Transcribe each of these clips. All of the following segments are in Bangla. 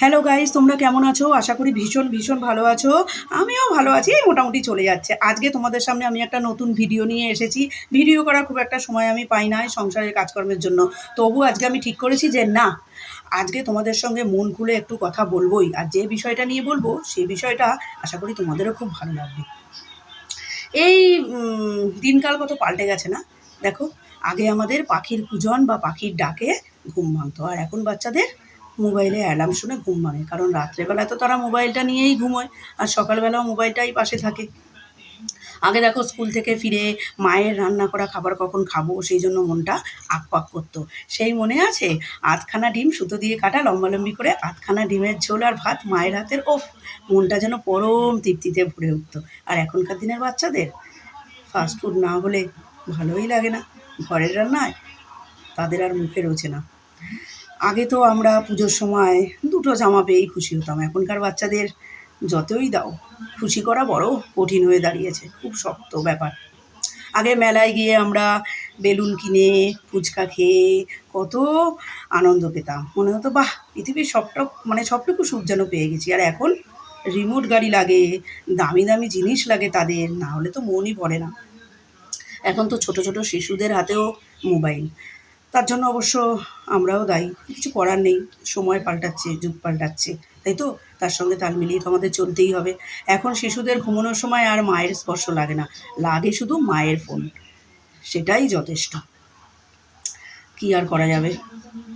হ্যালো গাইস তোমরা কেমন আছো? আশা করি ভীষণ ভীষণ ভালো আছো। আমিও ভালো আছি, এই মোটামুটি চলে যাচ্ছে। আজকে তোমাদের সামনে আমি একটা নতুন ভিডিও নিয়ে এসেছি। ভিডিও করার খুব একটা সময় আমি পাই না সংসারের কাজকর্মের জন্য। তবু আজকে আমি ঠিক করেছি যে, না, আজকে তোমাদের সঙ্গে মন খুলে একটু কথা বলবোই। আর যে বিষয়টা নিয়ে বলব সেই বিষয়টা আশা করি তোমাদেরও খুব ভালো লাগবে। এই দিনকাল কত পাল্টে গেছে না? দেখো, আগে আমাদের পাখির পূজন বা পাখির ডাকে ঘুম ভাঙতো। আর এখন বাচ্চাদের মোবাইলে অ্যালার্ম শুনে ঘুম ভাঙে। কারণ রাত্রেবেলায় তো তারা মোবাইলটা নিয়েই ঘুমোয় আর সকালবেলাও মোবাইলটাই পাশে থাকে। আগে দেখো স্কুল থেকে ফিরে মায়ের রান্না করা খাবার কখন খাব, সেই জন্য মনটা আকপাক করতো। সেই মনে আছে, আধখানা ডিম সুতো দিয়ে কাটা লম্বালম্বি করে আধখানা ডিমের ঝোল আর ভাত মায়ের হাতের ওফ, মনটা যেন পরম তৃপ্তিতে ভরে উঠতো। আর এখনকার দিনের বাচ্চাদের ফাস্টফুড না হলে ভালোই লাগে না। ঘরের রান্নায় তাদের আর মুখে রোচে না। আগে তো আমরা পুজোর সময় দুটো জামা পেয়েই খুশি হতাম। এখনকার বাচ্চাদের যতই দাও, খুশি করা বড় কঠিন হয়ে দাঁড়িয়েছে, খুব শক্ত ব্যাপার। আগে মেলায় গিয়ে আমরা বেলুন কিনে, ফুচকা খেয়ে কত আনন্দ পেতাম। মনে হতো, বাহ, পৃথিবীর সবটা মানে সবটুকু সুখ যেন পেয়ে গেছি। আর এখন রিমোট গাড়ি লাগে, দামি দামি জিনিস লাগে তাদের, না হলে তো মনই ভরে না। এখন তো ছোট ছোট শিশুদের হাতেও মোবাইল। তার জন্য অবশ্য আমরাও দায়ী। কিছু করার নেই। সময় পাল্টাচ্ছে, যুগ পাল্টাচ্ছে। তাই তো? তার সঙ্গে তাল মিলিয়ে তো আমাদের চলতেই হবে। এখন শিশুদের ঘুমানোর সময় আর মায়ের স্পর্শ লাগে না। লাগে শুধু মায়ের ফোন। সেটাই যথেষ্ট। কি আর করা যাবে?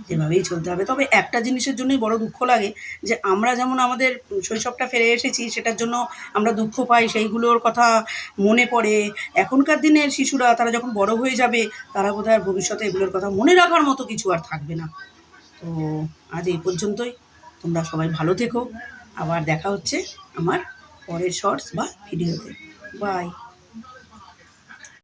এভাবেই চলতে হবে। তবে একটা জিনিসের জন্যই বড় দুঃখ লাগে যে, আমরা যেমন আমাদের শৈশবটা ফিরে এসেছি, সেটার জন্য আমরা দুঃখ পাই, সেইগুলোর কথা মনে পড়ে। এখনকার দিনের শিশুরা, তারা যখন বড় হয়ে যাবে, তারা বোধহয় ভবিষ্যতে এগুলোর কথা মনে রাখার মতো কিছু আর থাকবে না। তো, আজ এই পর্যন্তই। তোমরা সবাই ভালো থেকো। আবার দেখা হচ্ছে আমার পরের শর্টস বা ভিডিওতে বাই